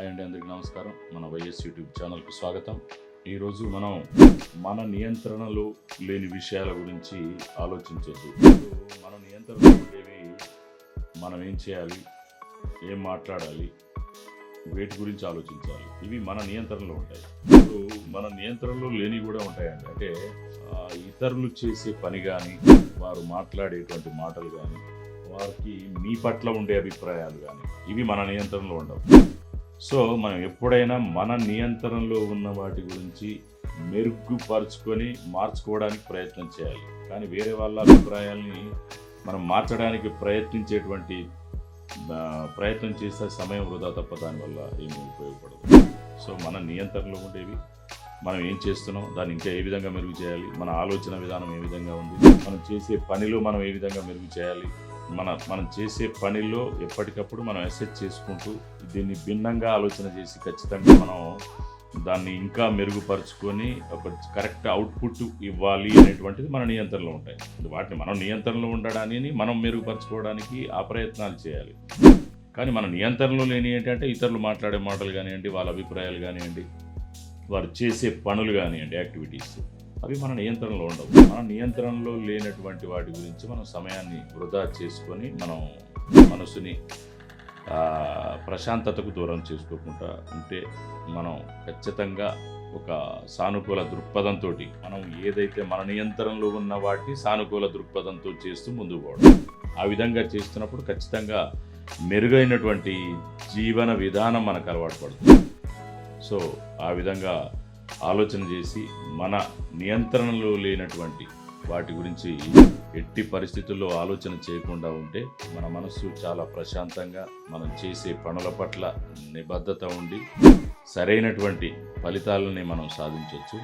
Hi అండి అందరికీ నమస్కారం. మన వైఎస్ యూట్యూబ్ ఛానల్కు స్వాగతం. ఈరోజు మనం మన నియంత్రణలో లేని విషయాల గురించి ఆలోచించొద్దు మన నియంత్రణలో ఉండేవి మనం ఏం చేయాలి? ఏం మాట్లాడాలి? వేటి గురించి ఆలోచించాలి? ఇవి మన నియంత్రణలో ఉంటాయి. ఇప్పుడు మన నియంత్రణలో లేని కూడా ఉంటాయండి. అంటే ఇతరులు చేసే పని కానీ వారు మాట్లాడేటువంటి మాటలు కానీ వారికి మీ పట్ల ఉండే అభిప్రాయాలు కానీ ఇవి మన నియంత్రణలో ఉండవు. సో మనం ఎప్పుడైనా మన నియంత్రణలో ఉన్న వాటి గురించి మెరుగుపరుచుకొని మార్చుకోవడానికి ప్రయత్నం చేయాలి. కానీ వేరే వాళ్ళ అభిప్రాయాల్ని మనం మార్చడానికి ప్రయత్నించేటువంటి ప్రయత్నం చేసే సమయం వృధా తప్ప దానివల్ల ఏమీ ఉపయోగపడదు. సో మన నియంత్రణలో ఉండేవి మనం ఏం చేస్తున్నాం దాన్ని ఇంకా ఏ విధంగా మెరుగు చేయాలి మన ఆలోచన విధానం ఏ విధంగా ఉంది మనం చేసే పనిలో మనం ఏ విధంగా మెరుగు చేయాలి మన మనం చేసే పనిలో ఎప్పటికప్పుడు మనం అసెట్ చేసుకుంటూ దీన్ని భిన్నంగా ఆలోచన చేసి ఖచ్చితంగా మనం దాన్ని ఇంకా మెరుగుపరుచుకొని ఒక కరెక్ట్ అవుట్పుట్ ఇవ్వాలి అనేటువంటిది మన నియంత్రణలో ఉంటాయి. వాటిని మనం నియంత్రణలో ఉండడాన్ని మనం మెరుగుపరచుకోవడానికి ఆ ప్రయత్నాలు చేయాలి. కానీ మన నియంత్రణలో లేని ఏంటంటే ఇతరులు మాట్లాడే మాటలు కానివ్వండి వాళ్ళ అభిప్రాయాలు కానివ్వండి వారు చేసే పనులు కానివ్వండి యాక్టివిటీస్ అవి మన నియంత్రణలో ఉండవు. మన నియంత్రణలో లేనటువంటి వాటి గురించి మనం సమయాన్ని వృధా చేసుకొని మనం మనసుని ప్రశాంతతకు దూరం చేసుకోకుండా ఉంటే మనం ఖచ్చితంగా ఒక సానుకూల దృక్పథంతో మనం ఏదైతే మన నియంత్రణలో ఉన్న వాటిని సానుకూల దృక్పథంతో చేస్తూ ముందుకు పోవడం. ఆ విధంగా చేస్తున్నప్పుడు ఖచ్చితంగా మెరుగైనటువంటి జీవన విధానం మనకు అలవాటు పడుతుంది. సో ఆ విధంగా ఆలోచన చేసి మన నియంత్రణలో లేనటువంటి వాటి గురించి ఎట్టి పరిస్థితుల్లో ఆలోచన చేయకుండా ఉంటే మన మనస్సు చాలా ప్రశాంతంగా మనం చేసే పనుల పట్ల నిబద్ధత ఉండి సరైనటువంటి ఫలితాలని మనం సాధించవచ్చు